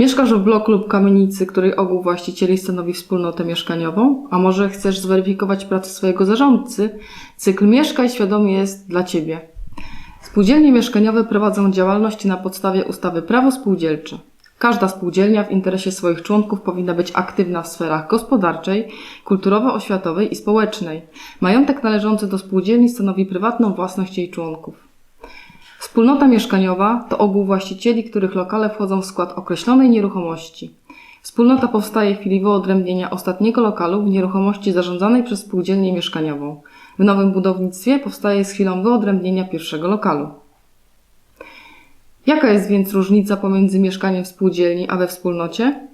Mieszkasz w bloku lub kamienicy, której ogół właścicieli stanowi wspólnotę mieszkaniową, a może chcesz zweryfikować pracę swojego zarządcy? Cykl Mieszkaj świadomie jest dla Ciebie. Spółdzielnie mieszkaniowe prowadzą działalność na podstawie ustawy Prawo Spółdzielcze. Każda spółdzielnia w interesie swoich członków powinna być aktywna w sferach gospodarczej, kulturowo-oświatowej i społecznej. Majątek należący do spółdzielni stanowi prywatną własność jej członków. Wspólnota mieszkaniowa to ogół właścicieli, których lokale wchodzą w skład określonej nieruchomości. Wspólnota powstaje w chwili wyodrębnienia ostatniego lokalu w nieruchomości zarządzanej przez spółdzielnię mieszkaniową. W nowym budownictwie powstaje z chwilą wyodrębnienia pierwszego lokalu. Jaka jest więc różnica pomiędzy mieszkaniem w spółdzielni a we wspólnocie?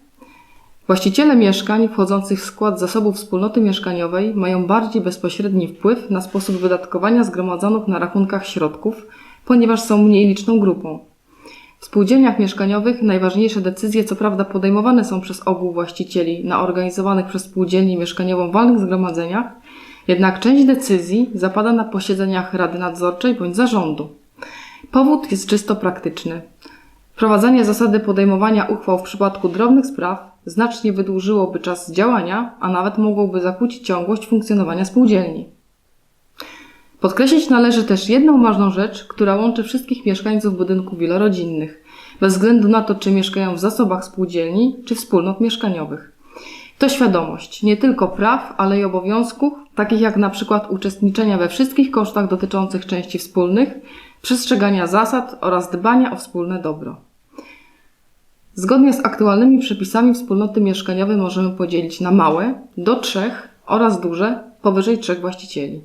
Właściciele mieszkań wchodzących w skład zasobów wspólnoty mieszkaniowej mają bardziej bezpośredni wpływ na sposób wydatkowania zgromadzonych na rachunkach środków, ponieważ są mniej liczną grupą. W spółdzielniach mieszkaniowych najważniejsze decyzje co prawda podejmowane są przez ogół właścicieli na organizowanych przez spółdzielnię mieszkaniową walnych zgromadzeniach, jednak część decyzji zapada na posiedzeniach Rady Nadzorczej bądź zarządu. Powód jest czysto praktyczny. Wprowadzanie zasady podejmowania uchwał w przypadku drobnych spraw znacznie wydłużyłoby czas działania, a nawet mogłoby zakłócić ciągłość funkcjonowania spółdzielni. Podkreślić należy też jedną ważną rzecz, która łączy wszystkich mieszkańców budynków wielorodzinnych, bez względu na to, czy mieszkają w zasobach spółdzielni, czy wspólnot mieszkaniowych. To świadomość nie tylko praw, ale i obowiązków, takich jak na przykład uczestniczenia we wszystkich kosztach dotyczących części wspólnych, przestrzegania zasad oraz dbania o wspólne dobro. Zgodnie z aktualnymi przepisami wspólnoty mieszkaniowe możemy podzielić na małe, do trzech oraz duże, powyżej trzech właścicieli.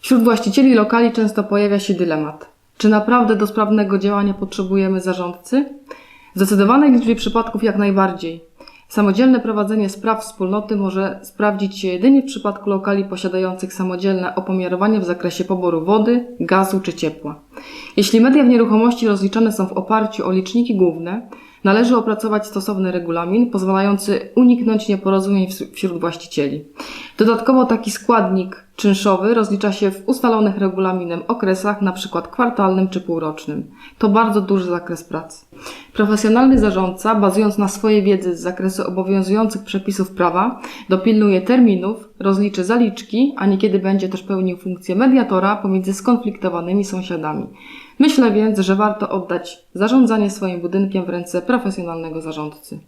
Wśród właścicieli lokali często pojawia się dylemat. Czy naprawdę do sprawnego działania potrzebujemy zarządcy? W zdecydowanej liczbie przypadków jak najbardziej. Samodzielne prowadzenie spraw wspólnoty może sprawdzić się jedynie w przypadku lokali posiadających samodzielne opomiarowanie w zakresie poboru wody, gazu czy ciepła. Jeśli media w nieruchomości rozliczane są w oparciu o liczniki główne, należy opracować stosowny regulamin pozwalający uniknąć nieporozumień wśród właścicieli. Dodatkowo taki składnik czynszowy rozlicza się w ustalonych regulaminem okresach, np. kwartalnym czy półrocznym. To bardzo duży zakres pracy. Profesjonalny zarządca, bazując na swojej wiedzy z zakresu obowiązujących przepisów prawa, dopilnuje terminów, rozliczy zaliczki, a niekiedy będzie też pełnił funkcję mediatora pomiędzy skonfliktowanymi sąsiadami. Myślę więc, że warto oddać zarządzanie swoim budynkiem w ręce profesjonalnego zarządcy.